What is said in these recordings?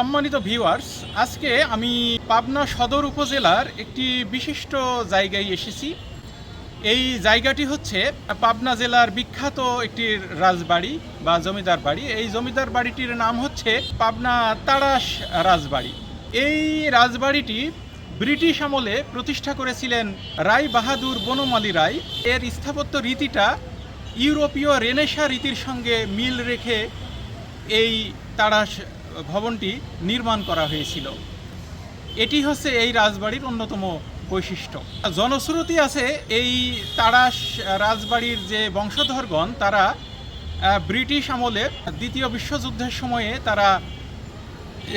সম্মানিত ভিউয়ার্স আজকে আমি পাবনা সদর উপজেলার একটি বিশিষ্ট জায়গায় এসেছি। এই জায়গাটি হচ্ছে পাবনা জেলার বিখ্যাত একটি রাজবাড়ি বা জমিদার বাড়ি। এই জমিদার বাড়িটির নাম হচ্ছে পাবনা তাড়াশ রাজবাড়ি। এই রাজবাড়িটি ব্রিটিশ আমলে প্রতিষ্ঠা করেছিলেন রায় বাহাদুর বনমালী রায়। এর স্থাপত্য রীতিটা ইউরোপীয় রেনেসা রীতির সঙ্গে মিল রেখে এই তাড়াশ ভবনটি নির্মাণ করা হয়েছিল। এটি হচ্ছে এই রাজবাড়ির অন্যতম বৈশিষ্ট্য। জনশ্রুতি আছে এই তাড়াশ রাজবাড়ির যে বংশধরগণ তারা ব্রিটিশ আমলে দ্বিতীয় বিশ্বযুদ্ধের সময়ে তারা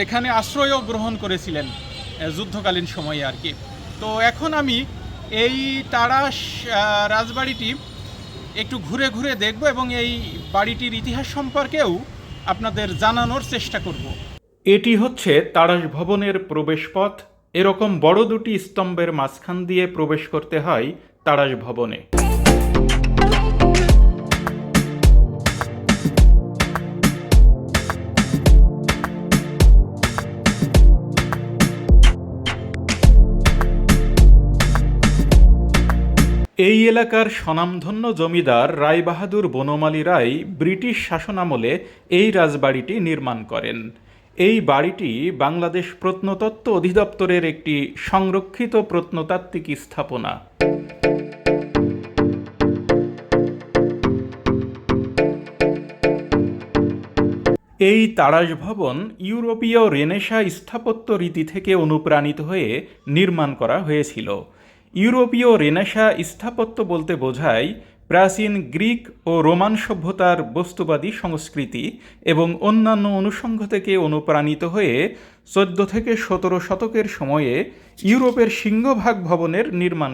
এখানে আশ্রয়ও গ্রহণ করেছিলেন যুদ্ধকালীন সময়ে আর কি। তো এখন আমি এই আহ, রাজবাড়িটি একটু ঘুরে ঘুরে দেখব এবং এই বাড়িটির ইতিহাস সম্পর্কেও আপনাদের জানানোর চেষ্টা করব। এটি হচ্ছে তারাস ভবনের প্রবেশপথ। এরকম বড় দুটি স্তম্ভের মাঝখান দিয়ে প্রবেশ করতে হয় তারাস ভবনে। এই এলাকার স্বনামধন্য জমিদার রায়বাহাদুর বনমালী রায় ব্রিটিশ শাসনামলে এই রাজবাড়িটি নির্মাণ করেন। এই বাড়িটি বাংলাদেশ প্রত্নতত্ত্ব অধিদপ্তরের একটি সংরক্ষিত প্রত্নতাত্ত্বিক স্থাপনা। এই তাড়াশ ভবন ইউরোপীয় রেনেসা স্থাপত্য রীতি থেকে অনুপ্রাণিত হয়ে নির্মাণ করা হয়েছিল। ইউরোপীয় রেনেসা স্থাপত্য বলতে বোঝায় প্রাচীন গ্রিক ও রোমান সভ্যতার বস্তুবাদী সংস্কৃতি এবং অন্যান্য অনুষঙ্গ থেকে অনুপ্রাণিত হয়ে চোদ্দ থেকে সতেরো শতকের সময়ে ইউরোপের সিংহভাগ ভবনের নির্মাণ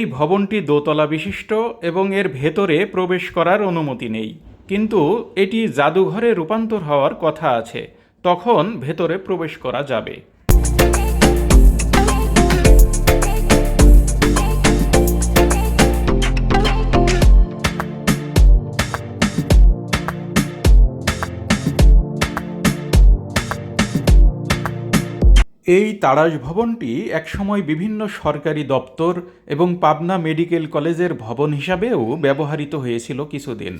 এই ভবনটি দোতলা বিশিষ্ট এবং এর ভেতরে প্রবেশ করার অনুমতি নেই। কিন্তু এটি জাদুঘরে রূপান্তর হওয়ার কথা আছে। তখন ভেতরে প্রবেশ করা যাবে। এই তারাস ভবনটি একসময় বিভিন্ন সরকারি দপ্তর এবং পাবনা মেডিকেল কলেজের ভবন হিসাবেও ব্যবহৃত হয়েছিল কিছুদিন।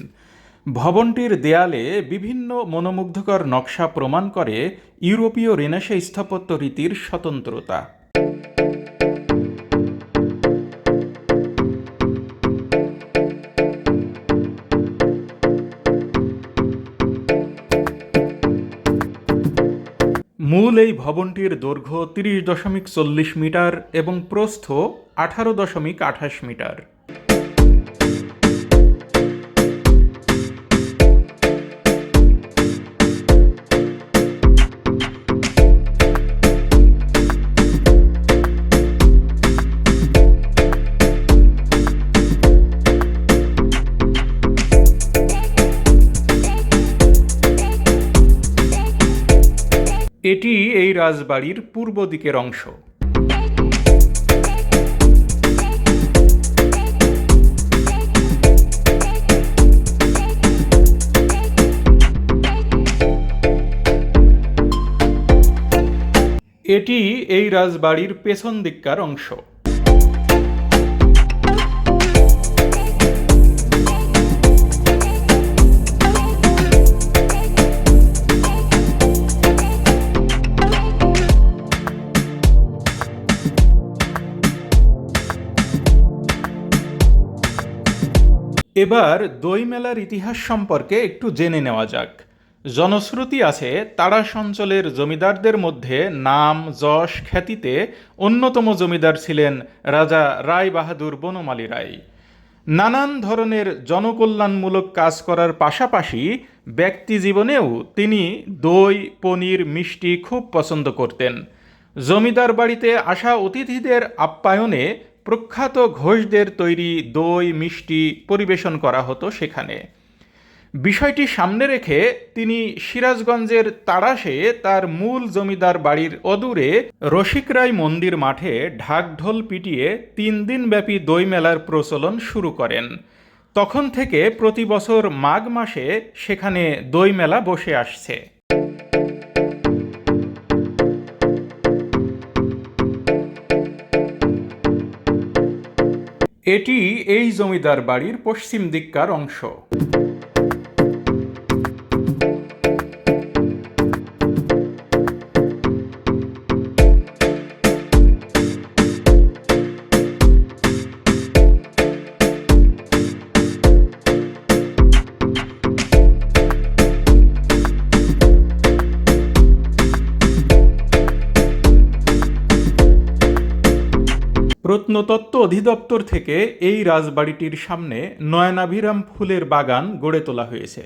ভবনটির দেয়ালে বিভিন্ন মনোমুগ্ধকর নকশা প্রমাণ করে ইউরোপীয় রেনাসে স্থাপত্য রীতির স্বতন্ত্রতা। মূল এই ভবনটির দৈর্ঘ্য তিরিশ দশমিক চল্লিশ মিটার এবং প্রস্থ আঠারো দশমিক আঠাশ মিটার। এটি এই রাজবাড়ির পূর্ব দিকের অংশ। এটি এই রাজবাড়ির পেছন দিককার অংশ। এবার দই মেলার ইতিহাস সম্পর্কে একটু জেনে নেওয়া যাক। জনশ্রুতি আছে তাড়াশ অঞ্চলের জমিদারদের মধ্যে নাম, যশ, খ্যাতিতে অন্যতম জমিদার ছিলেন রাজা রায় বাহাদুর বনমালী রায়। নানান ধরনের জনকল্যাণমূলক কাজ করার পাশাপাশি ব্যক্তি জীবনেও তিনি দই, পনির, মিষ্টি খুব পছন্দ করতেন। জমিদার বাড়িতে আসা অতিথিদের আপ্যায়নে প্রখ্যাত ঘোষদের তৈরি দই, মিষ্টি পরিবেশন করা হতো সেখানে। বিষয়টি সামনে রেখে তিনি সিরাজগঞ্জের তাড়াশে তার মূল জমিদার বাড়ির অদূরে রসিকরাই মন্দির মাঠে ঢাকঢোল পিটিয়ে তিন দিনব্যাপী দই মেলার প্রচলন শুরু করেন। তখন থেকে প্রতি বছর মাঘ মাসে সেখানে দই মেলা বসে আসছে। এটি এই জমিদার বাড়ির পশ্চিম দিককার অংশ। প্রত্নতত্ত্ব অধিদপ্তর থেকে এই রাজবাড়িটির সামনে নয়নাভিরাম ফুলের বাগান গড়ে তোলা হয়েছে।